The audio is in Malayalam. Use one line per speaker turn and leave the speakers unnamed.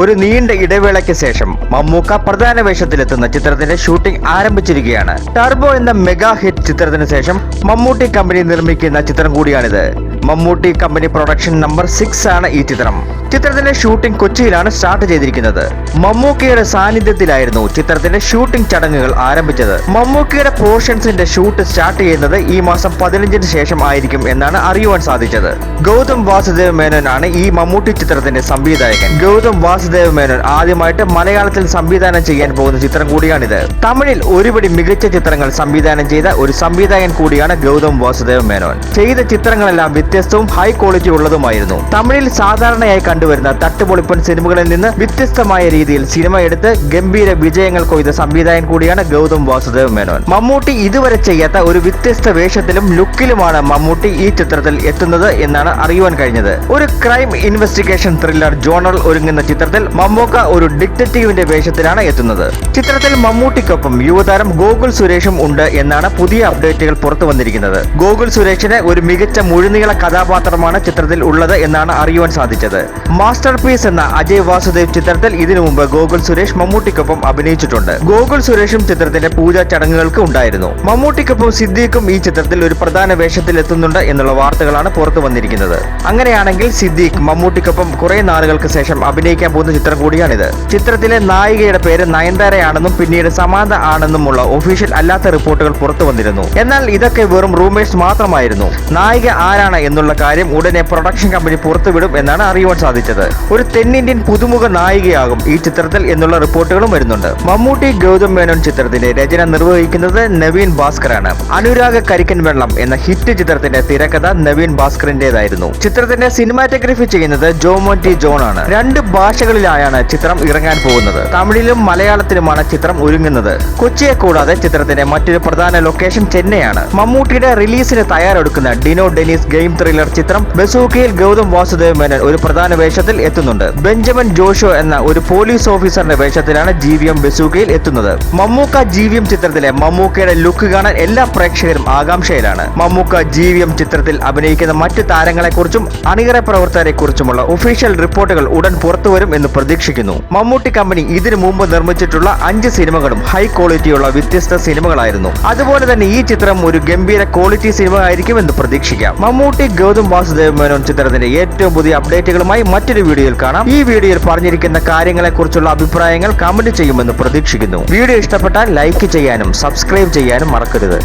ഒരു നീണ്ട ഇടവേളയ്ക്ക് ശേഷം മമ്മൂക്ക പ്രധാന വേഷത്തിലെത്തുന്ന ചിത്രത്തിന്റെ ഷൂട്ടിംഗ് ആരംഭിച്ചിരിക്കുകയാണ്. ടർബോ എന്ന മെഗാ ഹിറ്റ് ചിത്രത്തിന് ശേഷം മമ്മൂട്ടി കമ്പനി നിർമ്മിക്കുന്ന ചിത്രം കൂടിയാണിത്. Mammootty company production number six ആണ് ഈ ചിത്രം. ചിത്രത്തിന്റെ ഷൂട്ടിംഗ് കൊച്ചിയിലാണ് സ്റ്റാർട്ട് ചെയ്തിരിക്കുന്നത്. മമ്മൂക്കയുടെ സാന്നിധ്യത്തിലായിരുന്നു ചിത്രത്തിന്റെ ഷൂട്ടിംഗ് ചടങ്ങുകൾ ആരംഭിച്ചത്. മമ്മൂക്കയുടെ പോർഷൻസിന്റെ ഷൂട്ട് സ്റ്റാർട്ട് ചെയ്യുന്നത് ഈ മാസം പതിനഞ്ചിന് ശേഷം ആയിരിക്കും എന്നാണ് അറിയുവാൻ സാധിച്ചത്. ഗൗതം വാസുദേവ് മേനോനാണ് ഈ മമ്മൂട്ടി ചിത്രത്തിന്റെ സംവിധായകൻ. ഗൗതം വാസുദേവ് മേനോൻ ആദ്യമായിട്ട് മലയാളത്തിൽ സംവിധാനം ചെയ്യാൻ പോകുന്ന ചിത്രം കൂടിയാണിത്. തമിഴിൽ ഒരുപടി മികച്ച ചിത്രങ്ങൾ സംവിധാനം ചെയ്ത ഒരു സംവിധായകൻ കൂടിയാണ് ഗൗതം വാസുദേവ് മേനോൻ. ചെയ്ത ചിത്രങ്ങളെല്ലാം വ്യത്യസ്തവും ഹൈ ക്വാളിറ്റി ഉള്ളതുമായിരുന്നു. തമിഴിൽ സാധാരണയായി കണ്ടുവരുന്ന തട്ടുപൊളിപ്പൻ സിനിമകളിൽ നിന്ന് വ്യത്യസ്തമായ രീതിയിൽ സിനിമ എടുത്ത് ഗംഭീര വിജയങ്ങൾ കൊയ്ത സംവിധായകൻ കൂടിയാണ് ഗൗതം വാസുദേവ് മേനോൻ. മമ്മൂട്ടി ഇതുവരെ ചെയ്യാത്ത ഒരു വ്യത്യസ്ത വേഷത്തിലും ലുക്കിലുമാണ് മമ്മൂട്ടി ഈ ചിത്രത്തിൽ എത്തുന്നത് എന്നാണ് അറിയുവാൻ കഴിഞ്ഞത്. ഒരു ക്രൈം ഇൻവെസ്റ്റിഗേഷൻ ത്രില്ലർ ജോണൽ ഒരുങ്ങുന്ന ചിത്രത്തിൽ മമ്മൂക്ക ഒരു ഡിറ്റക്റ്റീവിന്റെ വേഷത്തിലാണ് എത്തുന്നത്. ചിത്രത്തിൽ മമ്മൂട്ടിക്കൊപ്പം യുവതാരം ഗോകുൽ സുരേഷും ഉണ്ട് എന്നാണ് പുതിയ അപ്ഡേറ്റുകൾ പുറത്തു വന്നിരിക്കുന്നത്. ഗോകുൽ സുരേഷിന് ഒരു മികച്ച മുഴുനീള കഥാപാത്രമാണ് ചിത്രത്തിൽ ഉള്ളത് എന്നാണ് അറിയുവാൻ സാധിച്ചത്. മാസ്റ്റർ പീസ് എന്ന അജയ് വാസുദേവ് ചിത്രത്തിൽ ഇതിനു മുമ്പ് ഗോകുൽ സുരേഷ് മമ്മൂട്ടിക്കൊപ്പം അഭിനയിച്ചിട്ടുണ്ട്. ഗോകുൽ സുരേഷും ചിത്രത്തിന്റെ പൂജാ ചടങ്ങുകൾക്ക് ഉണ്ടായിരുന്നു. മമ്മൂട്ടിക്കൊപ്പം സിദ്ദീഖും ഈ ചിത്രത്തിൽ ഒരു പ്രധാന വേഷത്തിൽ എത്തുന്നുണ്ട് എന്നുള്ള വാർത്തകളാണ് പുറത്തു വന്നിരിക്കുന്നത്. അങ്ങനെയാണെങ്കിൽ സിദ്ദീഖ് മമ്മൂട്ടിക്കൊപ്പം കുറെ നാളുകൾക്ക് ശേഷം അഭിനയിക്കാൻ പോകുന്ന ചിത്രം കൂടിയാണിത്. ചിത്രത്തിലെ നായികയുടെ പേര് നയൻതാരയാണെന്നും പിന്നീട് സമാന്ത ആണെന്നുമുള്ള ഒഫീഷ്യൽ അല്ലാത്ത റിപ്പോർട്ടുകൾ പുറത്തു വന്നിരുന്നു. എന്നാൽ ഇതൊക്കെ വെറും റൂമേഴ്സ് മാത്രമായിരുന്നു. നായിക ആരാണ് എന്നുള്ള കാര്യം ഉടനെ പ്രൊഡക്ഷൻ കമ്പനി പുറത്തുവിടും എന്നാണ് അറിയുവാൻ സാധിച്ചത് ഒരു തെന്നിന്ത്യൻ പുതുമുഖ നായികയാകും ഈ ചിത്രത്തിൽ എന്നുള്ള റിപ്പോർട്ടുകളും വരുന്നുണ്ട്. മമ്മൂട്ടി ഗൗതം മേനോൻ ചിത്രത്തിന്റെ രചന നിർവഹിക്കുന്നത് നവീൻ ഭാസ്കറാണ് അനുരാഗ കരിക്കൻ വെള്ളം എന്ന ഹിറ്റ് ചിത്രത്തിന്റെ തിരക്കഥ നവീൻ ഭാസ്കറിന്റേതായിരുന്നു. ചിത്രത്തിന്റെ സിനിമാറ്റോഗ്രഫി ചെയ്യുന്നത് ജോമോട്ടി ജോൺ ആണ്. രണ്ട് ഭാഷകളിലായാണ് ചിത്രം ഇറങ്ങാൻ പോകുന്നത്. തമിഴിലും മലയാളത്തിലുമാണ് ചിത്രം ഒരുങ്ങുന്നത്. കൊച്ചിയെ കൂടാതെ ചിത്രത്തിന്റെ മറ്റൊരു പ്രധാന ലൊക്കേഷൻ ചെന്നൈയാണ്. മമ്മൂട്ടിയുടെ റിലീസിന് തയ്യാറെടുക്കുന്ന ഡിനോ ഡെനീസ് ഗെയിം ത്രില്ലർ ചിത്രം ബസൂക്കയിൽ ഗൗതം വാസുദേവ് മേനൻ ഒരു പ്രധാന വേഷത്തിൽ എത്തുന്നുണ്ട്. ബെഞ്ചമിൻ ജോഷോ എന്ന ഒരു പോലീസ് ഓഫീസറിന്റെ വേഷത്തിലാണ് ജി വി എം ബസൂക്കയിൽ എത്തുന്നത്. മമ്മൂക്ക ജി വി എം ചിത്രത്തിലെ മമ്മൂക്കയുടെ ലുക്ക് കാണാൻ എല്ലാ പ്രേക്ഷകരും ആകാംക്ഷയിലാണ്. മമ്മൂക്ക ജി വി എം ചിത്രത്തിൽ അഭിനയിക്കുന്ന മറ്റ് താരങ്ങളെക്കുറിച്ചും അണിയറ പ്രവർത്തകരെ കുറിച്ചുമുള്ള ഒഫീഷ്യൽ റിപ്പോർട്ടുകൾ ഉടൻ പുറത്തുവരും എന്ന് പ്രതീക്ഷിക്കുന്നു. മമ്മൂട്ടി കമ്പനി ഇതിനു മുമ്പ് നിർമ്മിച്ചിട്ടുള്ള അഞ്ച് സിനിമകളും ഹൈ ക്വാളിറ്റിയുള്ള വ്യത്യസ്ത സിനിമകളായിരുന്നു. അതുപോലെ തന്നെ ഈ ചിത്രം ഒരു ഗംഭീര ക്വാളിറ്റി സിനിമ ആയിരിക്കും എന്ന് പ്രതീക്ഷിക്കാം. മമ്മൂട്ടി ഗൗതം വാസുദേവ് മേനോൻ ചിത്രത്തിന്റെ ഏറ്റവും പുതിയ അപ്ഡേറ്റുകളുമായി മറ്റൊരു വീഡിയോയിൽ കാണാം. ഈ വീഡിയോയിൽ പറഞ്ഞിരിക്കുന്ന കാര്യങ്ങളെ കുറിച്ചുള്ള അഭിപ്രായങ്ങൾ കമന്റ് ചെയ്യുമെന്ന് പ്രതീക്ഷിക്കുന്നു. വീഡിയോ ഇഷ്ടപ്പെട്ടാൽ ലൈക്ക് ചെയ്യാനും സബ്സ്ക്രൈബ് ചെയ്യാനും മറക്കരുത്.